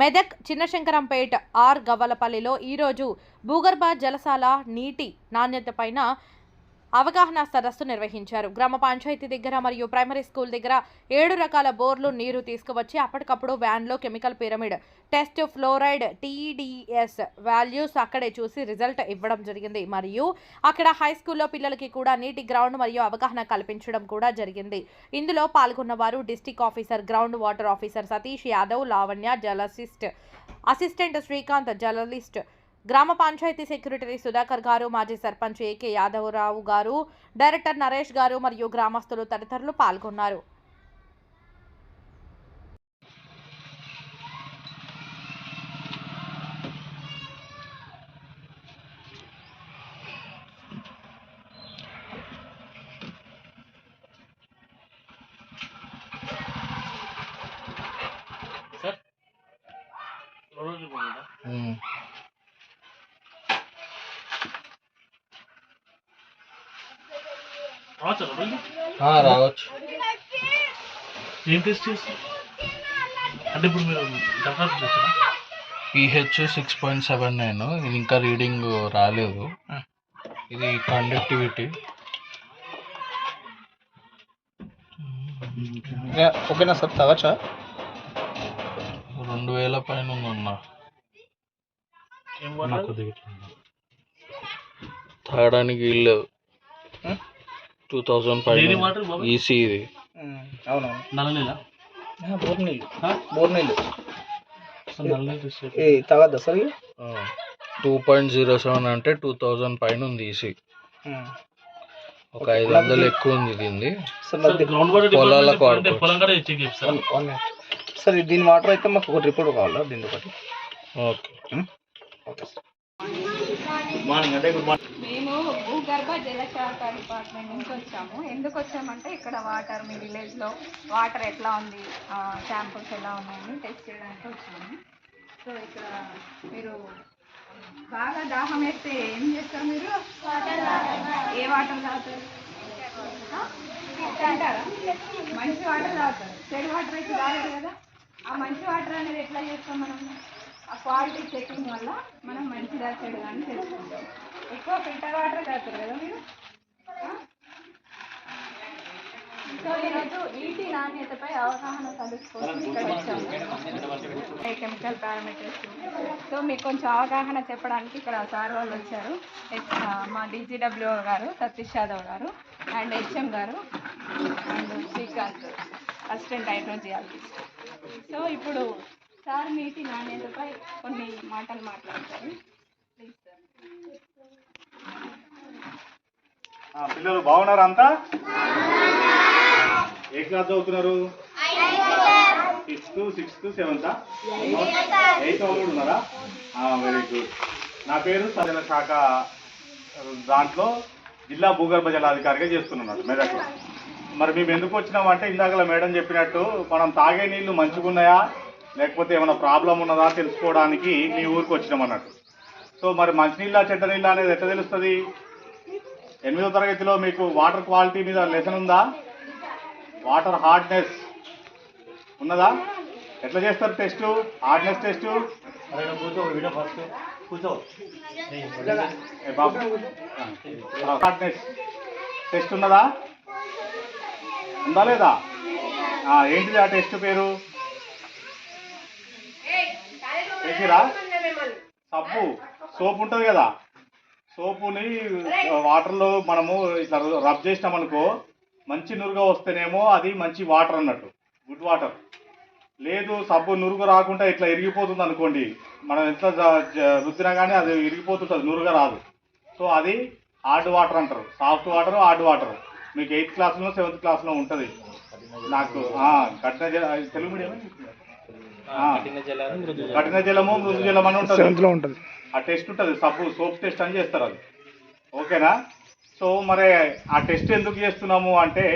Medak Chinna Shankarampet are గవ్వలపల్లిలో ఈరోజు భూగర్భ జలసాల నీటి నాణ్యతపైన అవగాహన సదస్సు నిర్వహించారు. గ్రామ పంచాయతీ దగ్గర మరియు ప్రైమరీ స్కూల్ దగ్గర ఏడు రకాల బోర్లు నీరు తీసుకువచ్చి అప్పటికప్పుడు వ్యాన్లో chemical pyramid test fluoride TDS values అక్కడే చూసి రిజల్ట్ ఇవ్వడం జరిగింది. మరియు అక్కడ హై స్కూల్లో పిల్లలకి కూడా నీటి గ్రౌండ్ మరియు అవగాహన కల్పించడం కూడా జరిగింది. ఇందులో పాల్గొన్న వారు district officer ground water officer Satish Yadav Lavanya జలసిస్ట్ assistant Srikanth journalist గ్రామ పంచాయతీ సెక్రటరీ సుధాకర్ గారు మాజీ సర్పంచ్ ఏకే యాదవరావు గారు డైరెక్టర్ నరేష్ గారు మరియు గ్రామస్తులు తదితరులు పాల్గొన్నారు. సార్. రావచ్చా ఏం టెస్ట్ చేస్తారు? అంటే ఇప్పుడు మీరు pH six point seven nine. ఇది ఇంకా రీడింగ్ రాలేదు. ఇది కండక్టివిటీ. ఓకేనా సార్ తాగచ్చా రెండు వేల పైన ఉందన్న. తాగడానికి వీళ్ళు టూ థౌజండ్ బాబు ఈసీ ఇది. అవునవును నల్ల నీళ్ళ. బోర్ నీళ్ళు. బోర్ తాగద్దా? టూ పాయింట్ జీరో సెవెన్ అంటే టూ థౌజండ్ పైన ఉంది ఈసీ. ఒక ఐదు వందలు ఎక్కువ ఉంది దీనిది. సార్ సార్ మరి గ్రౌండ్ వాటర్ పొలాలకు. సార్ దీని వాటర్ అయితే మాకు ఒక రిపోర్ట్ కావాలా దీని ఒకటి? Okay. Okay sir. Good morning అంటే గుడ్ మార్నింగ్ మేము భూగర్భ జలశాఖ డిపార్ట్మెంట్ నుంచి వచ్చాము. ఎందుకు వచ్చామంటే ఇక్కడ వాటర్ మీ విలేజ్లో వాటర్ ఎట్లా ఉంది? శాంపుల్స్ ఎలా ఉన్నాయని టెస్ట్ చేయడానికి వచ్చాము. సో ఇక్కడ మీరు బాగా దాహం వేస్తే ఏం చేస్తారు మీరు? ఏ వాటర్ తాగుతారు? తింటారా? మంచి వాటర్ తాగుతారు. చెడు వాటర్ అయితే తాగదు కదా. ఆ మంచి వాటర్ అనేది ఎట్లా చేస్తాం మనం? ఆ క్వాలిటీ చెకింగ్ వల్ల మనం మంచి చెడు కానీ తెలుసుకుంటాం ఎక్కువ ఫిల్టర్ వాటర్ తాగుతారు కదా మీరు? సో ఈరోజు నీటి నాణ్యతపై అవగాహన కలుసుకోవచ్చు ఇక్కడ వచ్చాము కెమికల్ పారామీటర్స్ సో మీకు కొంచెం అవగాహన చెప్పడానికి ఇక్కడ సార్ వాళ్ళు వచ్చారు. హెచ్ మా డీజీడబ్ల్యూ గారు సతీష్ యాదవ్ గారు అండ్ హెచ్ఎం గారు and Srikanth assistant hydrogeologist so ఇప్పుడు సార్ మీటి నాణ్యతపై కొన్ని మాటలు మాట్లాడతారు. ప్లీజ్ సార్ పిల్లలు బాగున్నారా అంతా? ఏ క్లాస్ చదువుతున్నారు? సిక్స్త్ సిక్స్త్ సెవెంతా ఎయిత్ వాళ్ళు ఉన్నారా? వెరీ గుడ్ నా పేరు సజన శాఖ దాంట్లో జిల్లా భూగర్భ జలాధికారిగా చేస్తున్నాను మెదక్లో మరి మేము ఎందుకు వచ్చినామంటే ఇందాకలా మేడం చెప్పినట్టు మనం తాగే నీళ్ళు మంచిగున్నాయా? లేకపోతే ఏమైనా ప్రాబ్లం ఉన్నదా తెలుసుకోవడానికి మీ ఊరికి వచ్చినాం అన్నట్టు. సో మరి మంచినీళ్ళ చెడ్డ నీళ్ళ అనేది ఎట్లా తెలుస్తుంది? ఎనిమిదో తరగతిలో మీకు వాటర్ క్వాలిటీ మీద లెసన్ ఉందా? వాటర్ హార్డ్నెస్ ఉన్నదా? ఎట్లా చేస్తారు test? Hardness test? Hardness test ఉన్నదా? ఉందా లేదా? ఏంటిది ఆ టెస్ట్ పేరు? చేసిరా? సబ్బు. సోప్ ఉంటుంది కదా. సోపుని వాటర్లో మనము ఇట్లా రబ్ చేసినాం అనుకో మంచి నురుగ వస్తేనేమో అది మంచి వాటర్ అన్నట్టు. Good water. లేదు సబ్బు నురుగు రాకుండా ఇట్లా ఇరిగిపోతుంది అనుకోండి. మనం ఎంత రుద్దినా కానీ అది ఇరిగిపోతుంటుంది నురుగ రాదు. సో అది హార్డ్ వాటర్ అంటారు. Soft water hard water. మీకు ఎయిత్ క్లాస్లో సెవెంత్ క్లాస్లో ఉంటుంది. నాకు జల తెలుగు మీడియం కఠిన జలము మృదు జలం అని ఉంటుంది. ఆ టెస్ట్ ఉంటుంది. సబ్బు సోప్ టెస్ట్ అని చేస్తారు అది. ఓకేనా? సో మరి ఆ టెస్ట్ ఎందుకు చేస్తున్నాము అంటే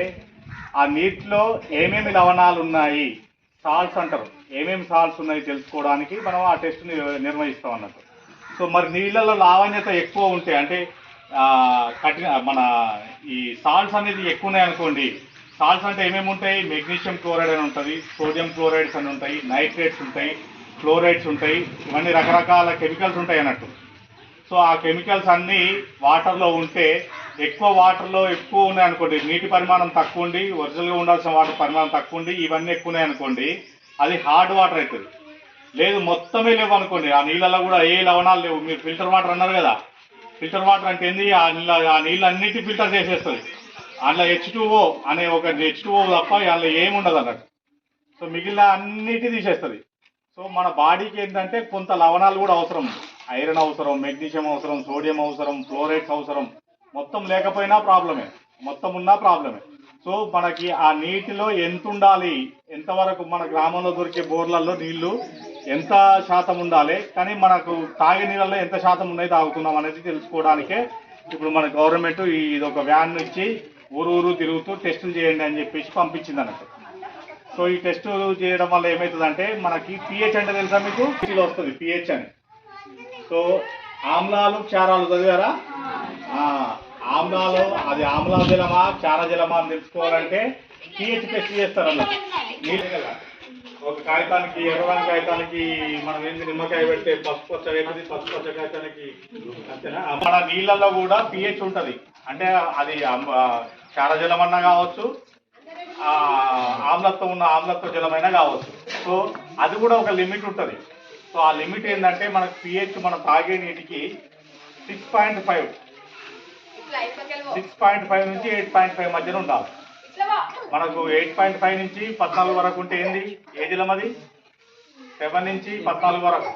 ఆ నీటిలో ఏమేమి లవణాలు ఉన్నాయి? సాల్ట్స్ అంటారు. ఏమేమి సాల్ట్స్ ఉన్నాయి తెలుసుకోవడానికి మనం ఆ టెస్ట్ నిర్వహిస్తాం అన్నట్టు. సో మరి నీళ్ళలో లావణ్యత ఎక్కువ ఉంటే అంటే ఆ, కఠిన మన ఈ సాల్ట్స్ అనేది ఎక్కువ ఉన్నాయి అనుకోండి సాల్ట్స్ అంటే ఏమేమి ఉంటాయి? మెగ్నీషియం క్లోరైడ్ అని ఉంటుంది సోడియం క్లోరైడ్స్ అని ఉంటాయి నైట్రేట్స్ ఉంటాయి ఫ్లోరైడ్స్ ఉంటాయి ఇవన్నీ రకరకాల కెమికల్స్ ఉంటాయి అన్నట్టు. సో ఆ కెమికల్స్ అన్నీ వాటర్లో ఉంటే ఎక్కువ వాటర్లో ఎక్కువ ఉన్నాయి అనుకోండి నీటి పరిమాణం తక్కువ ఉండి ఒరిజినల్గా ఉండాల్సిన వాటర్ పరిమాణం తక్కువ ఉండి ఇవన్నీ ఎక్కువ ఉన్నాయి అనుకోండి అది హార్డ్ వాటర్ అవుతుంది లేదు మొత్తమే లేవు అనుకోండి ఆ నీళ్ళలో కూడా ఏ లవణాలు లేవు. మీరు ఫిల్టర్ వాటర్ అన్నారు కదా ఫిల్టర్ వాటర్ అంటే ఏంది? ఆ నీళ్ళ ఆ నీళ్ళు అన్నిటి ఫిల్టర్ చేసేస్తుంది అందులో హెచ్ అనే ఒక హెచ్ తప్ప అందులో ఏముండదు ఉండదు అన్నట్టు. సో మిగిలిన అన్నిటి తీసేస్తుంది. సో మన బాడీకి ఏంటంటే కొంత లవణాలు కూడా అవసరం. ఐరన్ అవసరం మెగ్నీషియం అవసరం సోడియం అవసరం ఫ్లోరైడ్స్ అవసరం. మొత్తం లేకపోయినా ప్రాబ్లమే. మొత్తం ఉన్నా ప్రాబ్లమే. సో మనకి ఆ నీటిలో ఎంత ఉండాలి? ఎంతవరకు మన గ్రామంలో దొరికే బోర్లలో నీళ్ళు ఎంత శాతం ఉండాలి? కానీ మనకు తాగే నీళ్ళలో ఎంత శాతం ఉన్నాయి తాగుతున్నాం అనేది తెలుసుకోవడానికే ఇప్పుడు మన గవర్నమెంట్ ఇది ఒక వ్యాన్ ఇచ్చి ఊరు ఊరు తిరుగుతూ టెస్టులు చేయండి అని చెప్పేసి పంపించింది అన్నట్టు. సో ఈ టెస్టులు చేయడం వల్ల ఏమవుతుందంటే మనకి పిహెచ్ అంటే తెలుసా మీకు? వస్తుంది పిహెచ్ అని. సో ఆమ్లాలు క్షారాలు చదివారా? ఆమ్లాలు అది ఆమ్లా జలమా క్షార జలమా అని తెలుసుకోవాలంటే పిహెచ్ టెస్ట్ చేస్తారు అన్నట్టు. నీళ్ళు ఒక కాగితానికి ఎర్రని కాగితానికి మనం ఏంటి నిమ్మకాయ పెడితే పసుపు పచ్చ అవుతుంది పసుపు పచ్చ కాగితానికి అంతేనా? మన నీళ్ళల్లో కూడా పిహెచ్ ఉంటుంది. అంటే అది క్షారజలం అన్నా కావచ్చు ఆమ్లత్వం ఉన్న ఆమ్లత్వ జలమైనా కావచ్చు. సో అది కూడా ఒక లిమిట్ ఉంటుంది. సో ఆ లిమిట్ ఏంటంటే మనకు పిహెచ్ మనం తాగే నీటికి six point five six point five నుంచి ఎయిట్ పాయింట్ ఫైవ్ మధ్యన ఉండాలి. మనకు ఎయిట్ పాయింట్ ఫైవ్ నుంచి పద్నాలుగు వరకు ఉంటే ఏంది? ఏ జలం అది? సెవెన్ నుంచి పద్నాలుగు వరకు.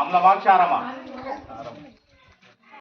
ఆమ్లమా క్షారమా?